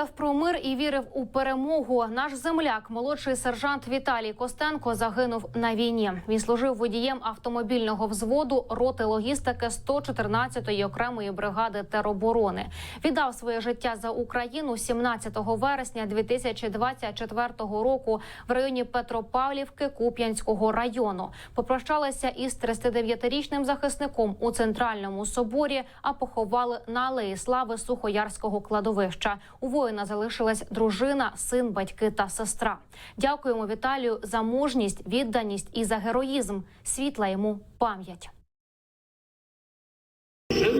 мріяв про мир і вірив у перемогу. Наш земляк, молодший сержант Віталій Костенко, загинув на війні. Він служив водієм автомобільного взводу роти логістики 114-ї окремої бригади тероборони. Віддав своє життя за Україну 17 вересня 2024 року в районі Петропавлівки Куп'янського району. Попрощалися із 39-річним захисником у центральному соборі, а поховали на алеї слави Сухоярського кладовища. У воїна залишилась дружина, син, батьки та сестра. Дякуємо Віталію за мужність, відданість і за героїзм. Світла йому пам'ять.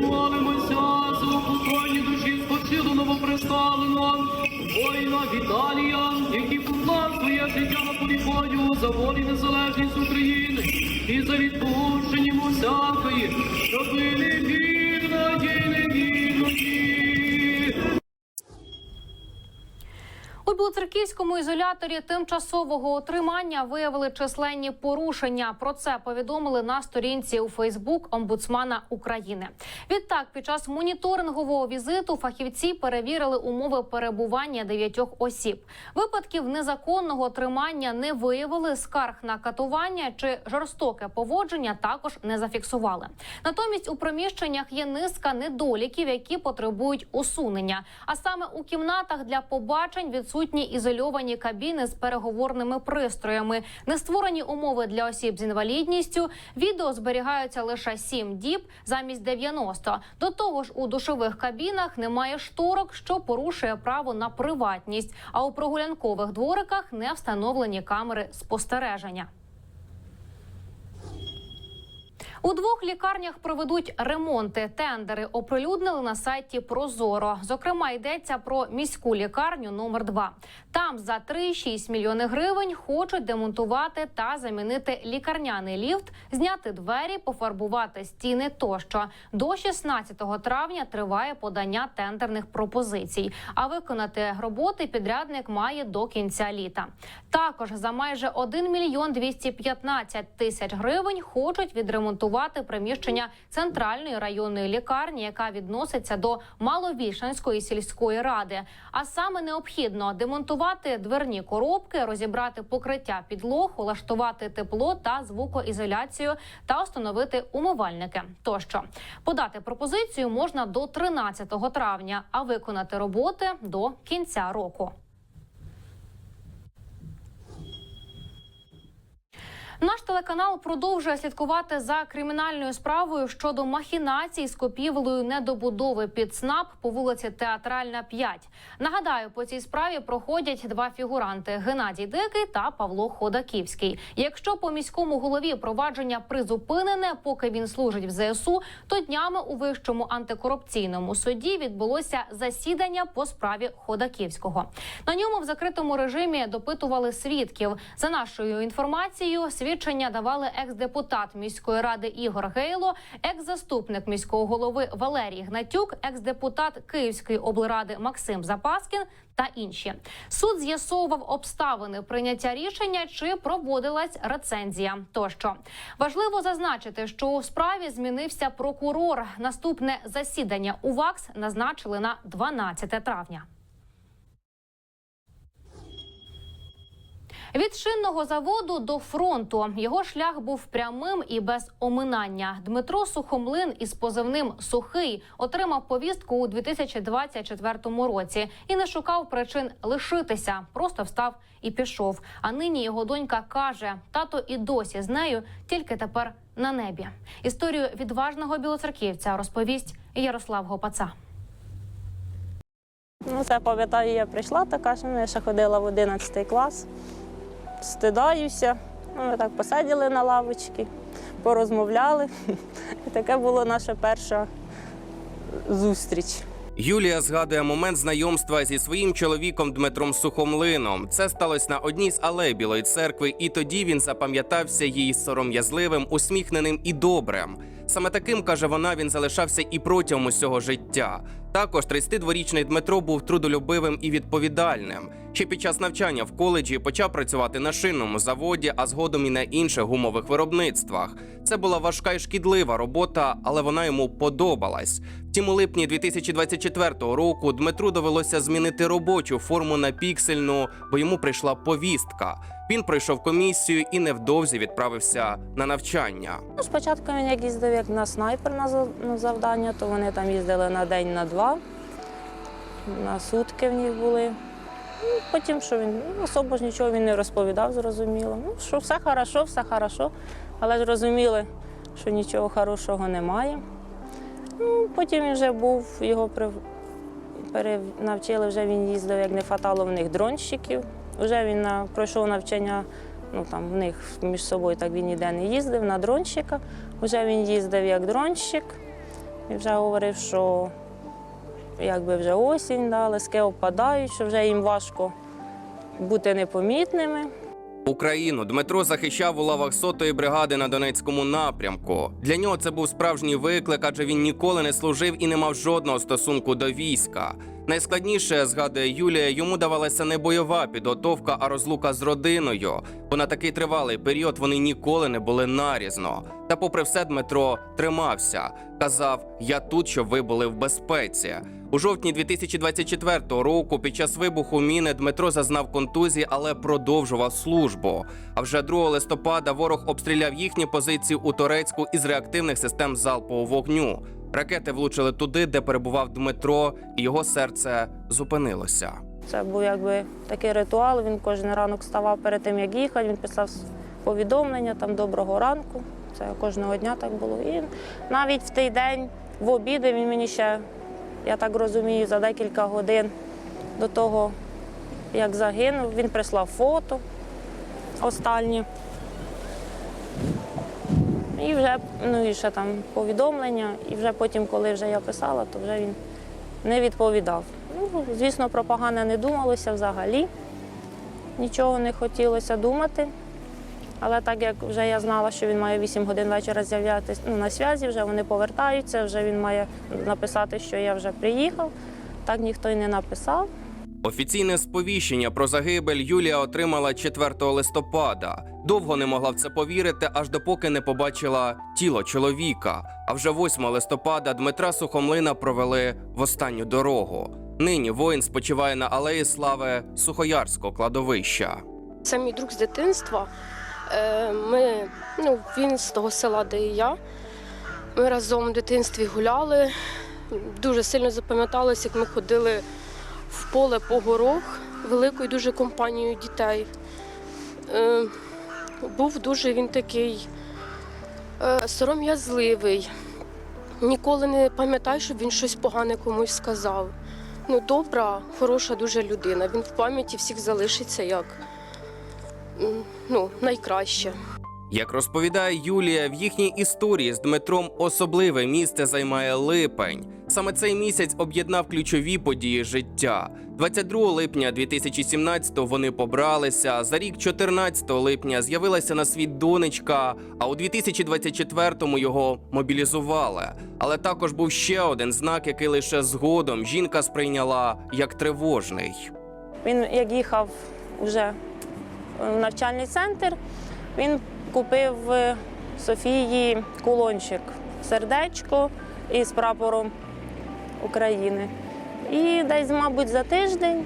Молимося за упокоєння душі спочилу новоприставленого воїна Віталія, який поклав своє життя на полі за волю і незалежність України і за відпущення всякої, робили вірної, невірної. У Білоцерківському ізоляторі тимчасового отримання виявили численні порушення. Про це повідомили на сторінці у Фейсбук омбудсмана України. Відтак, під час моніторингового візиту фахівці перевірили умови перебування дев'ятьох осіб. Випадків незаконного тримання не виявили. Скарг на катування чи жорстоке поводження також не зафіксували. Натомість у приміщеннях є низка недоліків, які потребують усунення. А саме у кімнатах для побачень відсутні ізольовані кабіни з переговорними пристроями, не створені умови для осіб з інвалідністю. Відео зберігаються лише 7 діб замість 90. До того ж, у душових кабінах немає шторок, що порушує право на приватність. А у прогулянкових двориках не встановлені камери спостереження. У двох лікарнях проведуть ремонти. Тендери оприлюднили на сайті Прозоро. Зокрема, йдеться про міську лікарню номер 2 Там за 3,6 мільйони гривень хочуть демонтувати та замінити лікарняний ліфт, зняти двері, пофарбувати стіни тощо. До 16 травня триває подання тендерних пропозицій. А виконати роботи підрядник має до кінця літа. Також за майже 1 мільйон 215 тисяч гривень хочуть відремонтувати приміщення центральної районної лікарні, яка відноситься до Маловішанської сільської ради. А саме необхідно демонтувати дверні коробки, розібрати покриття підлог, улаштувати тепло та звукоізоляцію та встановити умивальники. Тощо подати пропозицію можна до 13 травня, а виконати роботи до кінця року. Наш телеканал продовжує слідкувати за кримінальною справою щодо махінацій з купівлею недобудови під СНАП по вулиці Театральна 5. Нагадаю, по цій справі проходять два фігуранти: Геннадій Дикий та Павло Ходаківський. Якщо по міському голові провадження призупинене, поки він служить в ЗСУ, то днями у вищому антикорупційному суді відбулося засідання по справі Ходаківського. На ньому в закритому режимі допитували свідків. За нашою інформацією, свідчення давали екс-депутат міської ради Ігор Гейло, екс-заступник міського голови Валерій Гнатюк, екс-депутат Київської облради Максим Запаскін та інші. Суд з'ясовував обставини прийняття рішення, чи проводилась рецензія. Тощо важливо зазначити, що у справі змінився прокурор. Наступне засідання у ВАКС назначили на 12 травня. Від шинного заводу до фронту його шлях був прямим і без оминання. Дмитро Сухомлин із позивним Сухий отримав повістку у 2024 році і не шукав причин лишитися. Просто встав і пішов. А нині його донька каже: тато і досі з нею, тільки тепер на небі. Історію відважного білоцерківця розповість Ярослав Гопаца. Ну, це пам'ятаю, я прийшла така, що я ще ходила в 11 клас. Стидаюся. Ну, Ми так посиділи на лавочці, порозмовляли. І таке була наша перша зустріч. Юлія згадує момент знайомства зі своїм чоловіком Дмитром Сухомлином. Це сталося на одній з алей Білої церкви, і тоді він запам'ятався їй сором'язливим, усміхненим і добрим. Саме таким каже вона, він залишався і протягом усього життя. Також 32-річний Дмитро був трудолюбивим і відповідальним. Ще під час навчання в коледжі почав працювати на шинному заводі, а згодом і на інших гумових виробництвах. Це була важка і шкідлива робота, але вона йому подобалась. Втім, у липні 2024 року Дмитру довелося змінити робочу форму на піксельну, бо йому прийшла повістка. Він пройшов комісію і невдовзі відправився на навчання. Ну, спочатку він як їздив як на снайпер на завдання, то вони там їздили на день, на два, на сутки в них були. Ну, потім, що він ну, особо ж нічого він не розповідав, зрозуміло. Ну, що все хорошо, все хорошо, але ж розуміли, що нічого хорошого немає. Ну, потім він вже був, його при... перенавчили, вже він їздив як не фатало в них дронщиків. Вже він на... пройшов навчання, ну там в них між собою так він ніде не їздив на дронщика. Вже він їздив як дронщик і вже говорив, що якби вже осінь, да, лиски опадають, що вже їм важко бути непомітними. Україну Дмитро захищав у лавах сотої бригади на Донецькому напрямку. Для нього це був справжній виклик, адже він ніколи не служив і не мав жодного стосунку до війська. Найскладніше, згадує Юлія, йому давалася не бойова підготовка, а розлука з родиною. Бо на такий тривалий період вони ніколи не були нарізно. Та, попри все, Дмитро тримався. Казав: Я тут, щоб ви були в безпеці. У жовтні 2024 року, під час вибуху міни, Дмитро зазнав контузії, але продовжував службу. А вже 2 листопада ворог обстріляв їхні позиції у Торецьку із реактивних систем залпового вогню. Ракети влучили туди, де перебував Дмитро, і його серце зупинилося. Це був якби такий ритуал. Він кожен ранок вставав перед тим, як їхати. Він писав повідомлення там доброго ранку. Це кожного дня так було. І навіть в той день в обіди він мені ще, я так розумію, за декілька годин до того, як загинув, він прислав фото останнє. І вже ну і ще там повідомлення, і вже потім, коли вже я писала, то вже він не відповідав. Ну, звісно, про погане не думалося взагалі. Нічого не хотілося думати. Але так як вже я знала, що він має 8 годин вечора з'являтися ну, на зв'язі, вже вони повертаються, вже він має написати, що я вже приїхав. Так ніхто й не написав. Офіційне сповіщення про загибель Юлія отримала 4 листопада. Довго не могла в це повірити, аж допоки не побачила тіло чоловіка. А вже 8 листопада Дмитра Сухомлина провели в останню дорогу. Нині воїн спочиває на алеї слави Сухоярського кладовища. Це мій друг з дитинства. Е, Ми, ну, він з того села, де і я. Ми разом в дитинстві гуляли. Дуже сильно запам'яталося, як ми ходили в поле по горох великою дуже компанією дітей. Е, Був дуже він такий е, сором'язливий. Ніколи не пам'ятаю, щоб він щось погане комусь сказав. Ну, добра, хороша дуже людина. Він в пам'яті всіх залишиться як ну, найкраще. Як розповідає Юлія, в їхній історії з Дмитром особливе місце займає липень. Саме цей місяць об'єднав ключові події життя. 22 липня 2017-го вони побралися. За рік 14 липня з'явилася на світ донечка. А у 2024-му його мобілізували. Але також був ще один знак, який лише згодом жінка сприйняла як тривожний. Він як їхав вже навчальний центр, він купив Софії кулончик, сердечко із прапором України. І десь, мабуть, за тиждень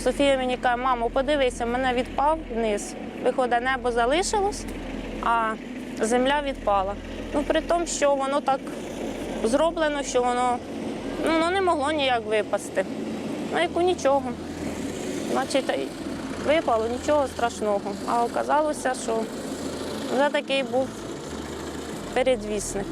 Софія мені каже, мамо, подивися, мене відпав вниз. Виходить, небо залишилось, а земля відпала. Ну, при тому, що воно так зроблено, що воно, ну, не могло ніяк випасти. Ну, яку нічого. Значить, випало нічого страшного. А оказалося, що вже такий був передвісник.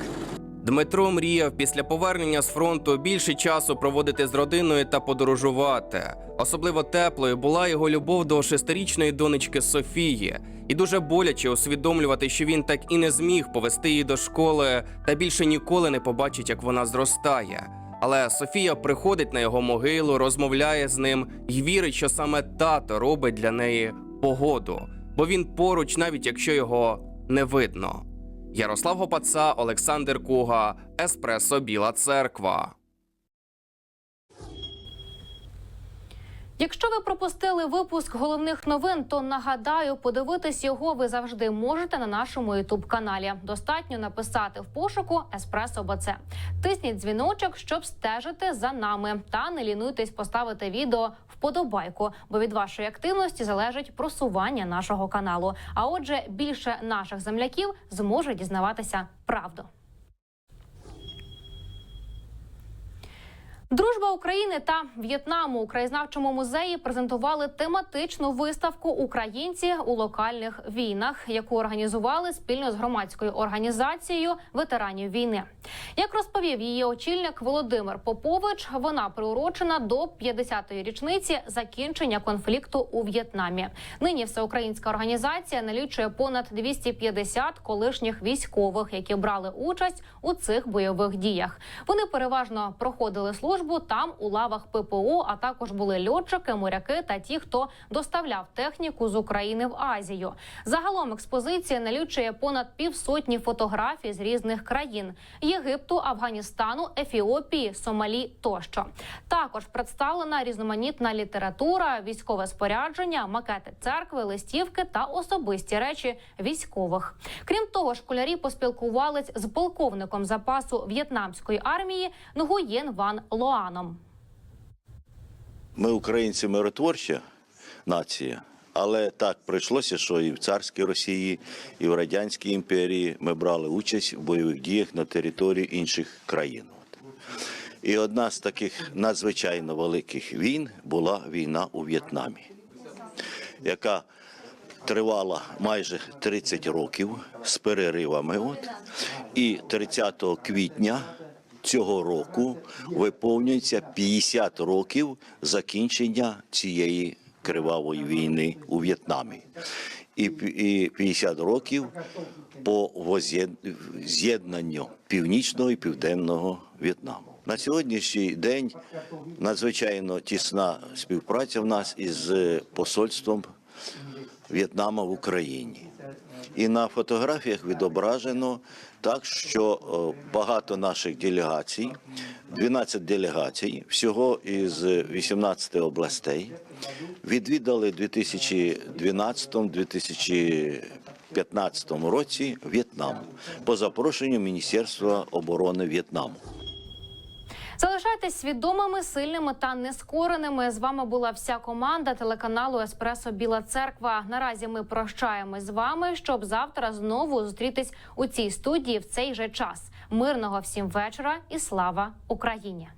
Дмитро мріяв після повернення з фронту більше часу проводити з родиною та подорожувати. Особливо теплою була його любов до шестирічної донечки Софії, і дуже боляче усвідомлювати, що він так і не зміг повести її до школи та більше ніколи не побачить, як вона зростає. Але Софія приходить на його могилу, розмовляє з ним і вірить, що саме тато робить для неї погоду, бо він поруч, навіть якщо його не видно. Ярослав Гопаца, Олександр Куга, Еспресо Біла Церква. Якщо ви пропустили випуск головних новин, то нагадаю, подивитись його ви завжди можете на нашому ютуб каналі. Достатньо написати в пошуку Еспресо БЦ. Тисніть дзвіночок, щоб стежити за нами, та не лінуйтесь поставити відео вподобайку, бо від вашої активності залежить просування нашого каналу. А отже, більше наших земляків зможуть дізнаватися правду. Дружба України та В'єтнаму у краєзнавчому музеї презентували тематичну виставку Українці у локальних війнах, яку організували спільно з громадською організацією ветеранів війни. Як розповів її очільник Володимир Попович, вона приурочена до 50-ї річниці закінчення конфлікту у В'єтнамі. Нині всеукраїнська організація налічує понад 250 колишніх військових, які брали участь у цих бойових діях. Вони переважно проходили службу там у лавах ППО, а також були льотчики, моряки та ті, хто доставляв техніку з України в Азію. Загалом експозиція налічує понад півсотні фотографій з різних країн: Єгипту, Афганістану, Ефіопії, Сомалі тощо. Також представлена різноманітна література, військове спорядження, макети церкви, листівки та особисті речі військових. Крім того, школярі поспілкувались з полковником запасу в'єтнамської армії Нгуєн Ван Лоаном. Ми українці миротворча нація, але так прийшлося, що і в царській Росії, і в радянській імперії ми брали участь в бойових діях на території інших країн. І одна з таких надзвичайно великих війн була війна у В'єтнамі, яка тривала майже 30 років з переривами. От. І 30 квітня цього року виповнюється 50 років закінчення цієї кривавої війни у В'єтнамі. І, пі- 50 років по з'єднанню північного і південного В'єтнаму. На сьогоднішній день надзвичайно тісна співпраця в нас із посольством В'єтнама в Україні. І на фотографіях відображено так, що е, багато наших делегацій, 12 делегацій, всього із 18 областей, відвідали у 2012-2015 році В'єтнам по запрошенню Міністерства оборони В'єтнаму. Залишайтесь свідомими, сильними та нескореними. З вами була вся команда телеканалу Еспресо Біла Церква. Наразі ми прощаємось з вами, щоб завтра знову зустрітись у цій студії в цей же час. Мирного всім вечора і слава Україні!